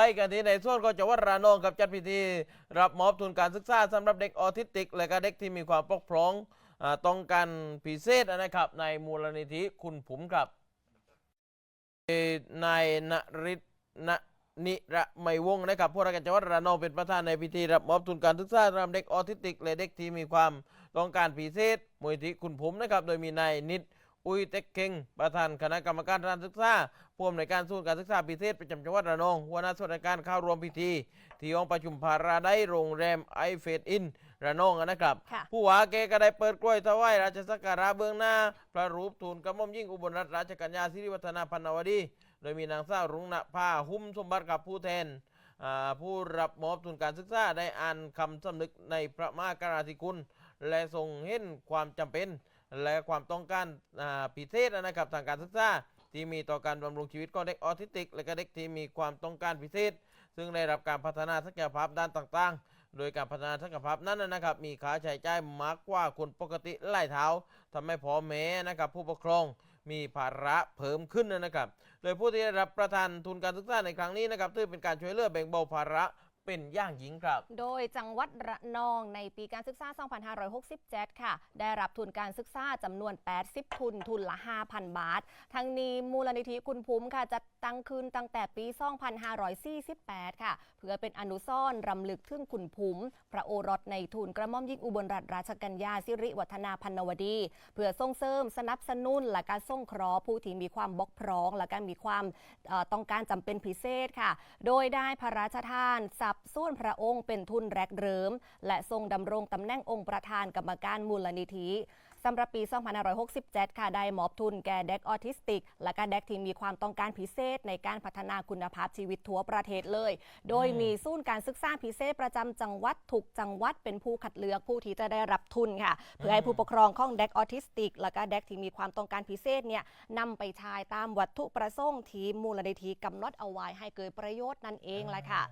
ไปกันที่ในส่วนของจังหวัดระนองกับจัดพิธี รับมอบทุนการศึกษาสำหรับเด็กออทิสติก และก็เด็กที่มีความปกพร้องอต้องการพิเศษนะครับ ในมูลนิธิคุณผุมครับนายนริศนนิระไมวงนะครับผู้ราชการจังหวัดระนองเป็นประธานในพิธีรับมอบทุนการศึกษาสำหรับเด็กออทิสติก และเด็กที่มีความต้องการพิเศษมูลนิธิคุณผุมนะครับ โดยมีนายนิด อุยเต็กเก่งประธานคณะกรรมการการศึกษาผู้อำนวยการศูนย์การศึกษาพิเศษประจำจังหวัดระนองหัวหน้าส่วนราชการเข้าร่วมพิธี ที่ห้องประชุมพาราได้โรงแรมไอเฟดอินระนองนะครับค่ะผู้ว่าเกก็ได้เปิดกล้วยถวายราชสักการะเบื้องหน้า พระรูปทูลกระหม่อมยิ่งอุบลรัตนราชกัญญาสิริวัฒนาพันนวดี โดยมีนางสาวรุ้งณภาหุ้มสมบัติกับผู้แทนอ่าผู้รับมอบทุนการศึกษาได้อ่านคำสำนึกในพระมหากรุณาธิคุณ และทรงเห็นความจำเป็น และความต้องการพิเศษนะครับทางการศึกษาที่มีต่อการบำรุงชีวิตของเด็กออทิสติก และก็เด็กที่มีความต้องการพิเศษ ซึ่งได้รับการพัฒนาศักยภาพด้านต่างๆ โดยการพัฒนาศักยภาพนั้นนะครับ มีค่าใช้จ่ายมากกว่าคนปกติหลายเท่าทำให้พ่อแม่นะครับผู้ปกครองมีภาระเพิ่มขึ้นนะครับ โดยผู้ที่ได้รับประทานทุนการศึกษาในครั้งนี้นะครับถือเป็นการช่วยเหลือแบ่งเบาภาระ เป็นอย่างยิ่งครับ โดยจังหวัดระนองในปีการศึกษา 2567 ค่ะ ได้รับทุนการศึกษาจำนวน 80 ทุน ทุนละ 5,000 บาท ทั้งนี้มูลนิธิคุณภูมิค่ะจะตั้งขึ้นตั้งแต่ปี 2548 ค่ะ เพื่อเป็นอนุสรณ์รำลึกถึงคุณภูมิ พระโอรสในทุนกระหม่อมยิ่งอุบลรัตนราชกัญญาสิริวัฒนาพันนวดี เพื่อส่งเสริมสนับสนุนและการส่งเคราะห์ผู้ที่มีความบกพร่อง และการมีความต้องการจำเป็นพิเศษค่ะ โดยได้พระราชทานทรัพย วนพระองค์เป็นทุนแรกเริม และทรงดำรงตำแหน่งองค์ประธานกรรมการมูลนิธิสำหรับปี 2567 ค่ะ ได้มอบทุนแก่เด็กออทิสติก และก็เด็กที่มีความต้องการพิเศษในการพัฒนาคุณภาพชีวิตทั่วประเทศเลย โดยมีศูนย์การศึกษาพิเศษประจำจังหวัดถูกจังหวัดเป็นผู้คัดเลือกผู้ที่จะได้รับทุนค่ะ เพื่อให้ผู้ปกครองของเด็กออทิสติก และก็เด็กที่มีความต้องการพิเศษเนี่ยนำไปใช้ตามวัตถุประสงค์ที่มูลนิธิกำหนดเอาไว้ให้เกิดประโยชน์นั่นเองแหละค่ะ